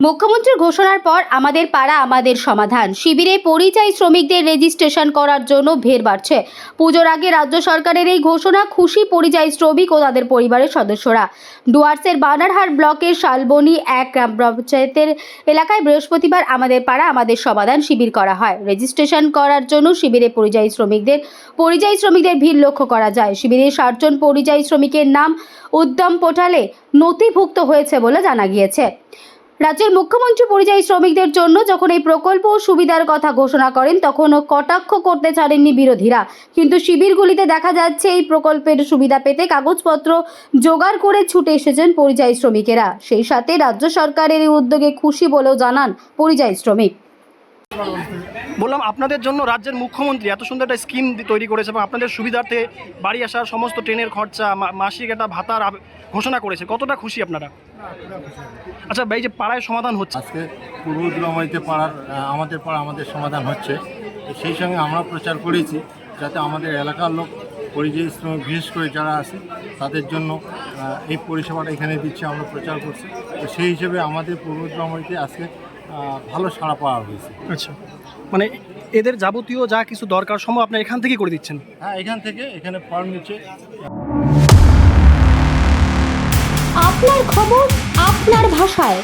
মুখ্যমন্ত্রীর ঘোষণার পর আমাদের পাড়া, আমাদের সমাধান। শিবিরে পরিযায়ী শ্রমিকদের রেজিস্ট্রেশন করার জন্য ভিড় বাড়ছে। পুজোর আগে রাজ্য সরকারের এই ঘোষণা খুশি পরিযায়ী শ্রমিক ও তাদের পরিবারের সদস্যরা। ডুয়ার্সের বানারহাট ব্লকের শালবনী এক গ্রাম পঞ্চায়েতের এলাকায় বৃহস্পতিবার আমাদের পাড়া, আমাদের সমাধান শিবির করা হয়। রেজিস্ট্রেশন করার জন্য শিবিরে পরিযায়ী শ্রমিকদের পরিযায়ী শ্রমিকদের ভিড় লক্ষ্য করা যায়। শিবিরে ষাটজন পরিযায়ী শ্রমিকের নাম উদ্যম পোর্টালে নথিভুক্ত হয়েছে বলে জানা গিয়েছে। রাজ্যের মুখ্যমন্ত্রী পরিযায়ী শ্রমিকদের জন্য যখন এই প্রকল্প ও সুবিধার কথা ঘোষণা করেন তখন কটাক্ষ করতে ছাড়েননি বিরোধীরা। কিন্তু শিবিরগুলিতে দেখা যাচ্ছে এই প্রকল্পের সুবিধা পেতে কাগজপত্র জোগাড় করে ছুটে এসেছেন পরিযায়ী শ্রমিকেরা। সেই সাথে রাজ্য সরকারের এই উদ্যোগে খুশি বলেও জানান পরিযায়ী শ্রমিক। বললাম আপনাদের জন্য রাজ্যের মুখ্যমন্ত্রী এত সুন্দর একটা স্কিম তৈরি করেছে এবং আপনাদের সুবিধার্থে বাড়ি আসার সমস্ত ট্রেনের খরচা মাসিক একটা ভাতার ঘোষণা করেছে। কতটা খুশি আপনারা? আচ্ছা ভাই যে পাড়ায় সমাধান হচ্ছে। আজকে পূর্ব দুলামাইতে পাড়ার আমাদের পাড়া আমাদের সমাধান হচ্ছে। তো সেই সঙ্গে আমরা প্রচার করেছি যাতে আমাদের এলাকার লোক পরিযায়ী শ্রমিক বিশেষ করে যারা আছে তাদের জন্য এই পরিষেবাটা এখানে দিচ্ছে আমরা প্রচার করছি। তো সেই হিসেবে আমাদের পূর্ব দুলামাইতে আজকে ভালো সাড়া পাওয়া হয়েছে। আচ্ছা। মানে এদের যাবতীয় যা কিছু দরকার সময় আপনার এখান থেকে করে দিচ্ছেন। হ্যাঁ এখান থেকে এখানে ফর্ম নিচ্ছে। আপনার খবর আপনার ভাষায়।